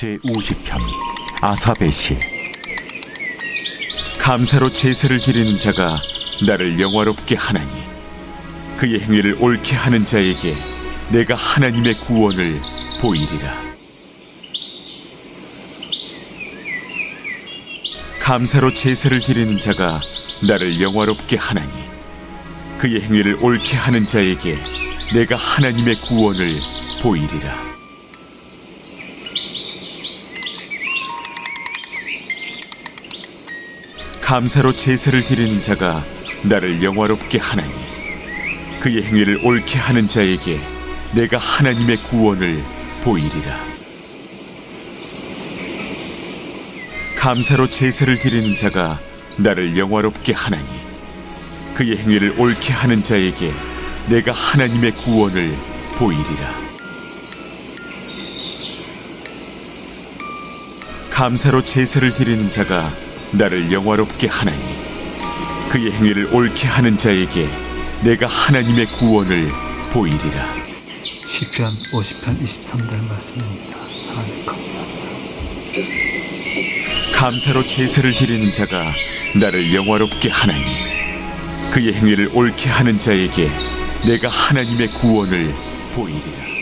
제50편 아사베 시 감사로 제사를 드리는 자가 나를 영화롭게 하나니 그의 행위를 옳게 하는 자에게 내가 하나님의 구원을 보이리라. 감사로 제사를 드리는 자가 나를 영화롭게 하나니 그의 행위를 옳게 하는 자에게 내가 하나님의 구원을 보이리라 감사로 제사를 드리는 자가 나를 영화롭게 하나니 그의 행위를 옳게 하는 자에게 내가 하나님의 구원을 보이리라. 감사로 제사를 드리는 자가 나를 영화롭게 하나니 그의 행위를 옳게 하는 자에게 내가 하나님의 구원을 보이리라. 감사로 제사를 드리는 자가 나를 영화롭게 하나니 그의 행위를 옳게 하는 자에게 내가 하나님의 구원을 보이리라 시편 50편 23절 말씀입니다. 하나님 감사합니다. 감사로 제사를 드리는 자가 나를 영화롭게 하나니 그의 행위를 옳게 하는 자에게 내가 하나님의 구원을 보이리라